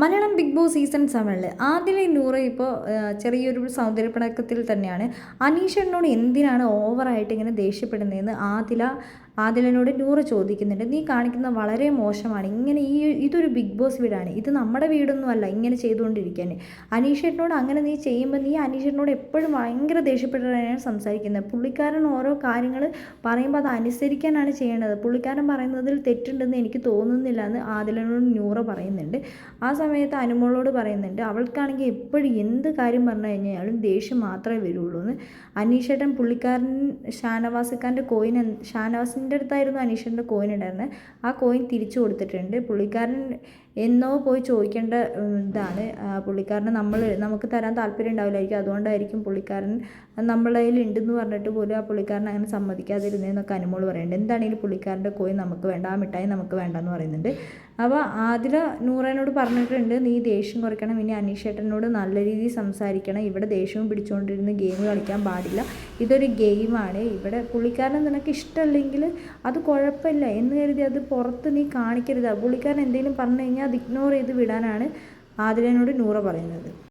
Malayalam big boss season സെവനിൽ ആദിലെ നൂറ് ഇപ്പോൾ ചെറിയൊരു സൗന്ദര്യപ്പണക്കത്തിൽ തന്നെയാണ്. അനീഷണ്ണോട് എന്തിനാണ് ഓവറായിട്ട് ഇങ്ങനെ ദേഷ്യപ്പെടുന്നതെന്ന് ആദില ആദിലനോട് നൂറ് ചോദിക്കുന്നുണ്ട്. നീ കാണിക്കുന്നത് വളരെ മോശമാണ്. ഇങ്ങനെ ഈ ഇതൊരു ബിഗ് ബോസ് വീടാണ്. ഇത് നമ്മുടെ വീടൊന്നും അല്ല ഇങ്ങനെ ചെയ്തുകൊണ്ടിരിക്കാൻ. അനീഷേട്ടനോട് അങ്ങനെ നീ ചെയ്യുമ്പോൾ നീ അനീഷേട്ടനോട് എപ്പോഴും ഭയങ്കര ദേഷ്യപ്പെട്ടാണ് സംസാരിക്കുന്നത്. പുള്ളിക്കാരൻ ഓരോ കാര്യങ്ങൾ പറയുമ്പോൾ അത് അനുസരിക്കാനാണ് ചെയ്യേണ്ടത് പുള്ളിക്കാരൻ പറയുന്നതിൽ തെറ്റുണ്ടെന്ന് എനിക്ക് തോന്നുന്നില്ല എന്ന് ആദിലനോട് നൂറ് പറയുന്നുണ്ട്. ആ സമയത്ത് അനുമോളോട് പറയുന്നുണ്ട്. അവൾക്കാണെങ്കിൽ എപ്പോഴും എന്ത് കാര്യം പറഞ്ഞു കഴിഞ്ഞാലും ദേഷ്യം മാത്രമേ വരുള്ളൂ എന്ന്. അനീഷേട്ടൻ പുള്ളിക്കാരൻ ഷാനവാസിക്കാരന്റെ കോയിൻ ഷാനവാസിന്റെ അടുത്തായിരുന്നു അനീഷിന്റെ കോയിൻ ഉണ്ടായിരുന്നത്. ആ കോയിൻ തിരിച്ചു കൊടുത്തിട്ടുണ്ട്. പുള്ളിക്കാരൻ എന്നോ പോയി ചോദിക്കേണ്ട ഇതാണ്. പുള്ളിക്കാരന് നമ്മൾ നമുക്ക് തരാൻ താല്പര്യം ഉണ്ടാവില്ലായിരിക്കും. അതുകൊണ്ടായിരിക്കും പുള്ളിക്കാരൻ നമ്മളെ കയ്യിൽ ഉണ്ടെന്ന് പറഞ്ഞിട്ട് പോലും ആ പുള്ളിക്കാരൻ അങ്ങനെ സമ്മതിക്കാതിരുന്നതെന്നൊക്കെ അനുമോൾ പറയുന്നുണ്ട്. എന്താണെങ്കിലും പുള്ളിക്കാരന്റെ കോയി നമുക്ക് വേണ്ട ആ മിഠായി നമുക്ക് വേണ്ടെന്ന് പറയുന്നുണ്ട്. അപ്പോൾ ആതിര നൂറേനോട് പറഞ്ഞിട്ടുണ്ട് നീ ദേഷ്യം കുറയ്ക്കണം ഇനി അനീഷേട്ടനോട് നല്ല രീതിയിൽ സംസാരിക്കണം. ഇവിടെ ദേഷ്യവും പിടിച്ചുകൊണ്ടിരുന്ന് ഗെയിം കളിക്കാൻ പാടില്ല. ഇതൊരു ഗെയിമാണ്. ഇവിടെ പുള്ളിക്കാരൻ നിനക്ക് ഇഷ്ടമല്ലെങ്കിൽ അത് കുഴപ്പമില്ല. എന്ന് കരുതി അത് പുറത്ത് നീ കാണിക്കരുത്. പുള്ളിക്കാരൻ എന്തെങ്കിലും പറഞ്ഞു കഴിഞ്ഞാൽ അത് ഇഗ്നോർ ചെയ്ത് വിടാനാണ് ആതിരനോട് നൂറ പറയുന്നത്.